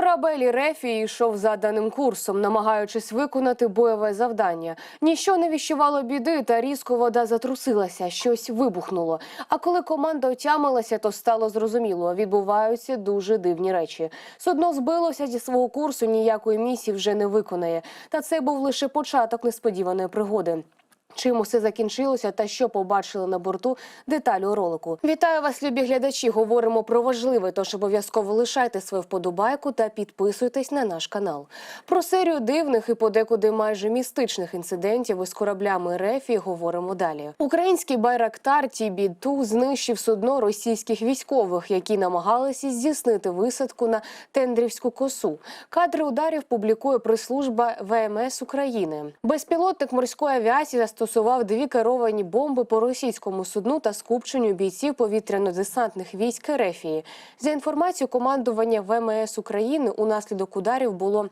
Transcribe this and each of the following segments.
Корабель Рефі йшов заданим курсом, намагаючись виконати бойове завдання. Ніщо не віщувало біди, та різко вода затрусилася, щось вибухнуло. А коли команда отямилася, то стало зрозуміло, відбуваються дуже дивні речі. Судно збилося зі свого курсу, ніякої місії вже не виконає. Та це був лише початок несподіваної пригоди. Чим усе закінчилося та що побачили на борту, деталі у ролику. Вітаю вас, любі глядачі. Говоримо про важливе, тож обов'язково лишайте свою вподобайку та підписуйтесь на наш канал. Про серію дивних і подекуди майже містичних інцидентів із кораблями Рефі говоримо далі. Український байрактар TB-2 знищив судно російських військових, які намагалися здійснити висадку на Тендрівську косу. Кадри ударів публікує прес-служба ВМС України. Безпілотник морської авіації застосував дві керовані бомби по російському судну та скупченню бійців повітряно-десантних військ Рефії. За інформацією командування ВМС України, унаслідок ударів було.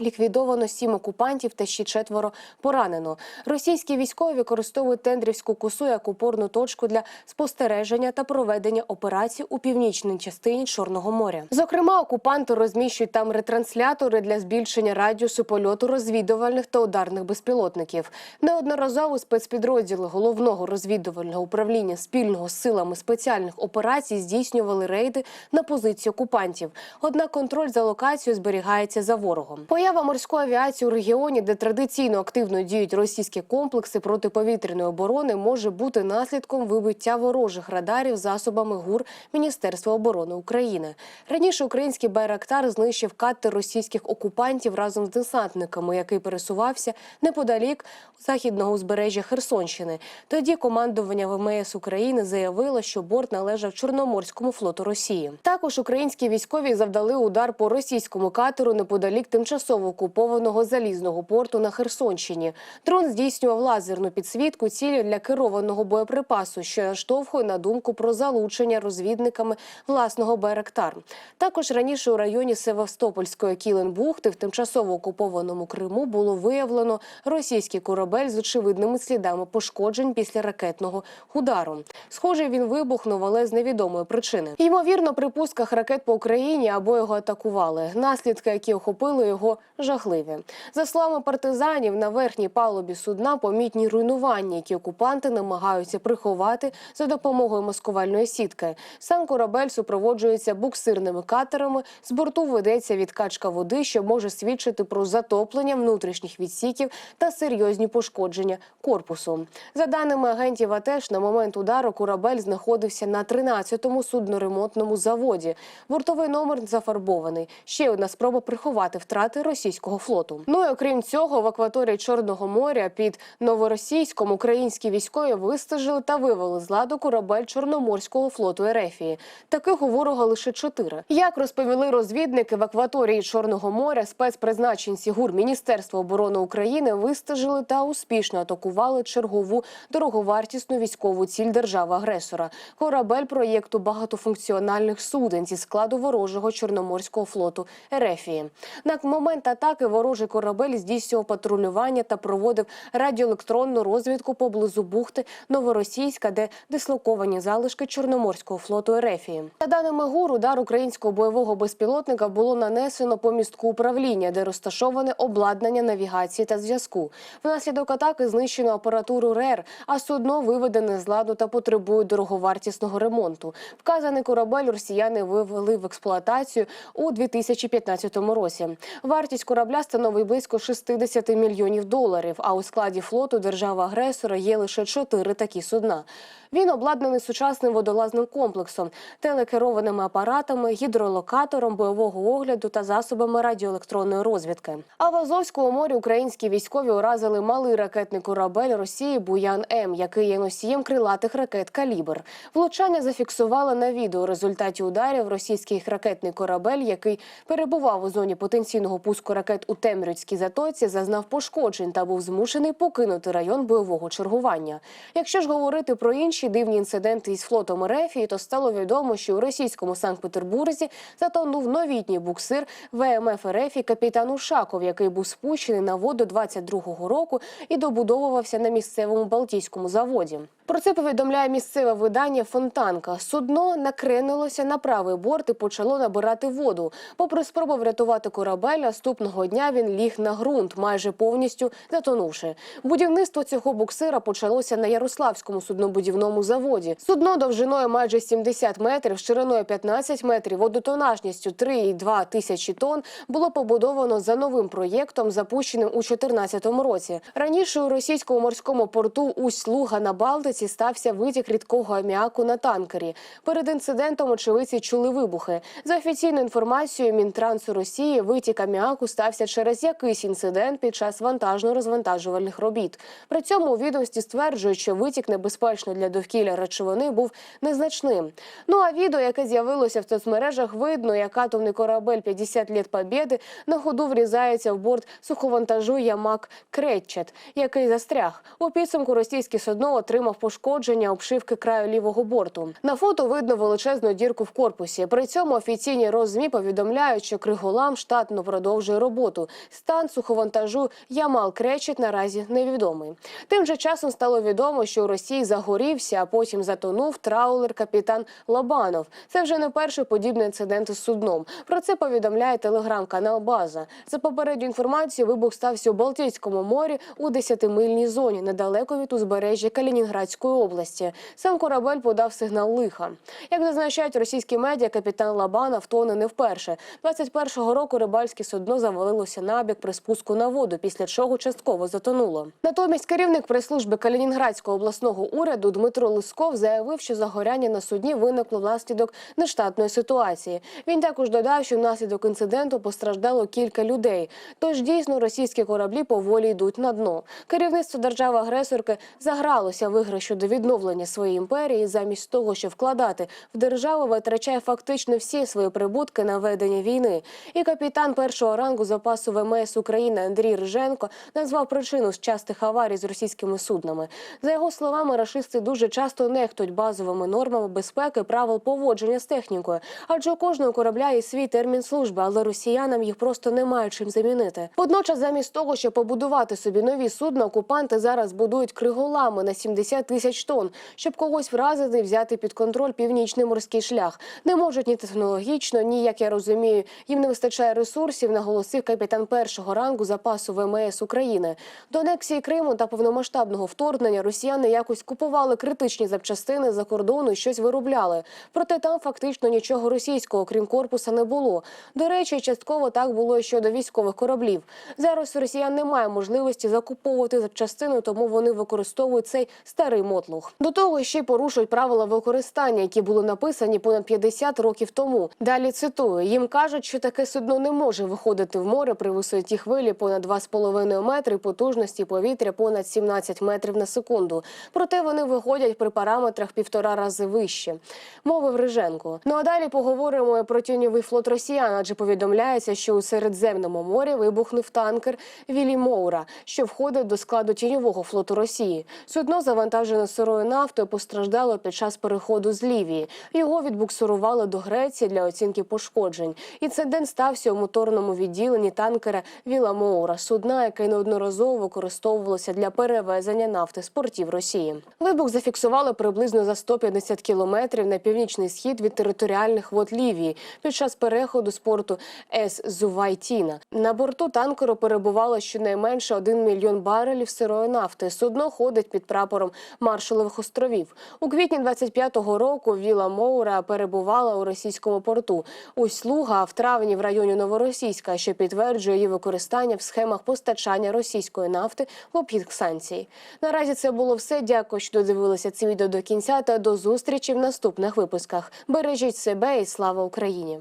Ліквідовано сім окупантів та ще четверо поранено. Російські військові використовують тендрівську косу як опорну точку для спостереження та проведення операцій у північній частині Чорного моря. Зокрема, окупанти розміщують там ретранслятори для збільшення радіусу польоту розвідувальних та ударних безпілотників. Неодноразово спецпідрозділи головного розвідувального управління спільного силами спеціальних операцій здійснювали рейди на позиції окупантів. Однак контроль за локацією зберігається за ворогом. Поява морської авіації у регіоні, де традиційно активно діють російські комплекси протиповітряної оборони, може бути наслідком вибиття ворожих радарів засобами ГУР Міністерства оборони України. Раніше український байрактар знищив катер російських окупантів разом з десантниками, який пересувався неподалік західного узбережжя Херсонщини. Тоді командування ВМС України заявило, що борт належав Чорноморському флоту Росії. Також українські військові завдали удар по російському катеру неподалік тимчасово окупованого залізного порту на Херсонщині. Дрон здійснював лазерну підсвітку цілі для керованого боєприпасу, що наштовхує на думку про залучення розвідниками власного Байрактар. Також раніше у районі Севастопольської Кіленбухти в тимчасово окупованому Криму було виявлено російський корабель з очевидними слідами пошкоджень після ракетного удару. Схоже, він вибухнув, але з невідомої причини. Ймовірно, при пусках ракет по Україні або його атакували. Наслідки, які охопили його, жахливі. За словами партизанів, на верхній палубі судна помітні руйнування, які окупанти намагаються приховати за допомогою маскувальної сітки. Сам корабель супроводжується буксирними катерами. З борту ведеться відкачка води, що може свідчити про затоплення внутрішніх відсіків та серйозні пошкодження корпусу. За даними агентів АТЕШ, на момент удару корабель знаходився на 13-му судноремонтному заводі. Бортовий номер зафарбований. Ще одна спроба приховати втрати російського флоту. Ну і окрім цього, в акваторії Чорного моря під новоросійськом українські військові вистежили та вивели з ладу корабель Чорноморського флоту Ерефії. Таких у ворога лише чотири. Як розповіли розвідники в акваторії Чорного моря, спецпризначенці ГУР Міністерства оборони України вистежили та успішно атакували чергову дороговартісну військову ціль держави-агресора корабель проєкту багатофункціональних суден зі складу ворожого чорноморського флоту Ерефії. На момент атаки ворожий корабель здійснював патрулювання та проводив радіоелектронну розвідку поблизу бухти Новоросійська, де дислоковані залишки Чорноморського флоту Ерефії. За даними ГУР, удар українського бойового безпілотника було нанесено по містку управління, де розташоване обладнання навігації та зв'язку. Внаслідок атаки знищено апаратуру РЕР, а судно виведене з ладу та потребує дороговартісного ремонту. Вказаний корабель росіяни вивели в експлуатацію у 2015 році. Вартість корабля становить близько 60 мільйонів доларів. А у складі флоту держави-агресора є лише чотири такі судна. Він обладнаний сучасним водолазним комплексом, телекерованими апаратами, гідролокатором бойового огляду та засобами радіоелектронної розвідки. А в Азовському морі українські військові уразили малий ракетний корабель Росії Буян М, який є носієм крилатих ракет Калібр. Влучання зафіксували на відео. У результаті ударів російський ракетний корабель, який перебував у зоні потенційного пуску ракет у Темрюцькій затоці, зазнав пошкоджень та був змушений покинути район бойового чергування. Якщо ж говорити про інші дивні інциденти із флотом РФ, то стало відомо, що у російському Санкт-Петербурзі затонув новітній буксир ВМФ РФ капітан Ушаков, який був спущений на воду 22-го року і добудовувався на місцевому Балтійському заводі. Про це повідомляє місцеве видання Фонтанка. Судно накренилося на правий борт і почало набирати воду. Попри спробу врятувати корабель, наступного дня він ліг на ґрунт, майже повністю затонувши. Будівництво цього буксира почалося на Ярославському суднобудівному заводі. Судно довжиною майже 70 метрів, шириною 15 метрів, водотонажністю 3,2 тисячі тонн було побудовано за новим проєктом, запущеним у 2014 році. Раніше у російському морському порту Усть-Луга на Балтиці стався витік рідкого аміаку на танкері. Перед інцидентом очевидці чули вибухи. За офіційною інформацією Мінтрансу Росії, витік аміаку стався через якийсь інцидент під час вантажно-розвантажувальних робіт. При цьому у відомості стверджують, що витік небезпечний для довкілля речовини був незначним. Ну а відео, яке з'явилося в соцмережах, видно, як атомний корабель 50 літ Побєди на ходу врізається в борт суховантажу Ямак Кретчет, який застряг. У підсумку російське судно отримав пошкодження обшивки краю лівого борту. На фото видно величезну дірку в корпусі. При цьому офіційні розмі повідомляють, що Криголам штатно продовжує роботу. Стан суховантажу Ямал Кречет наразі невідомий. Тим же часом стало відомо, що у Росії загорівся, а потім затонув траулер капітан Лобанов. Це вже не перший подібний інцидент із судном. Про це повідомляє телеграм-канал База. За попередню інформацію, вибух стався у Балтійському морі у 10-мильній зоні, недалеко від узбережжя Калінінградської області. Сам корабель подав сигнал лиха. Як зазначають російські медіа, капітан Лабанов тоне не вперше. 21-го року рибальське судно завалилося набік при спуску на воду, після чого частково затонуло. Натомість керівник прес-служби Калінінградського обласного уряду Дмитро Лисков заявив, що загоряння на судні виникло внаслідок нештатної ситуації. Він також додав, що внаслідок інциденту постраждало кілька людей. Тож дійсно російські кораблі поволі йдуть на дно. Керівництво держави-агресорки загралося в ігри щодо відновлення своєї імперії, замість того, щоб вкладати в державу, витрачає фактично всі свої прибутки на ведення війни. І капітан першого рангу запасу ВМС України Андрій Риженко назвав причину з частих аварій з російськими суднами. За його словами, рашисти дуже часто нехтують базовими нормами безпеки, правил поводження з технікою, адже у кожного корабля є свій термін служби, але росіянам їх просто немає чим замінити. Водночас, замість того, щоб побудувати собі нові судна, окупанти зараз будують криголами на 70 тисяч тонн, щоб когось вразити і взяти під контроль північний морський шлях. Не можуть ні технологічно, ні як я розумію, їм не вистачає ресурсів, наголосив капітан першого рангу запасу ВМС України. До анексії Криму та повномасштабного вторгнення росіяни якось купували критичні запчастини за кордону і щось виробляли. Проте там фактично нічого російського, крім корпуса, не було. До речі, частково так було і щодо військових кораблів. Зараз у росіян немає можливості закуповувати запчастину, тому вони використовують цей старий мотлух. До того ще й порушують правила використання, які були написані понад 50 років тому. Далі цитую: їм кажуть, що таке судно не може виходити в море при висоті хвилі понад 2,5 метри, потужності повітря понад 17 метрів на секунду. Проте вони виходять при параметрах півтора рази вище. Мовив Риженко. Ну а далі поговоримо про тіньовий флот росіян, адже повідомляється, що у Середземному морі вибухнув танкер Вілі Моура, що входить до складу тіньового флоту Росії. Судно завантажене сирою нафтою постраждало під час переходу з Лівії. Його відбуксурували до Греції для оцінки пошкоджень. Інцидент стався у моторному відділенні танкера Віла Моура, судна, яке неодноразово використовувалося для перевезення нафти з портів Росії. Вибух зафіксували приблизно за 150 кілометрів на північний схід від територіальних вод Лівії під час переходу з порту Ес Зувайтіна. На борту танкеру перебувало щонайменше 1 мільйон барелів сирої нафти. Судно ходить під прапором Маршалових островів. У квітні 25-го року Віла Моура перебувала у російському порту. Усть-Луга, в травні в районі Новоросійська, що підтверджує її використання в схемах постачання російської нафти в обхід санкцій. Наразі це було все. Дякую, що додивилися це відео до кінця. Та до зустрічі в наступних випусках. Бережіть себе і слава Україні!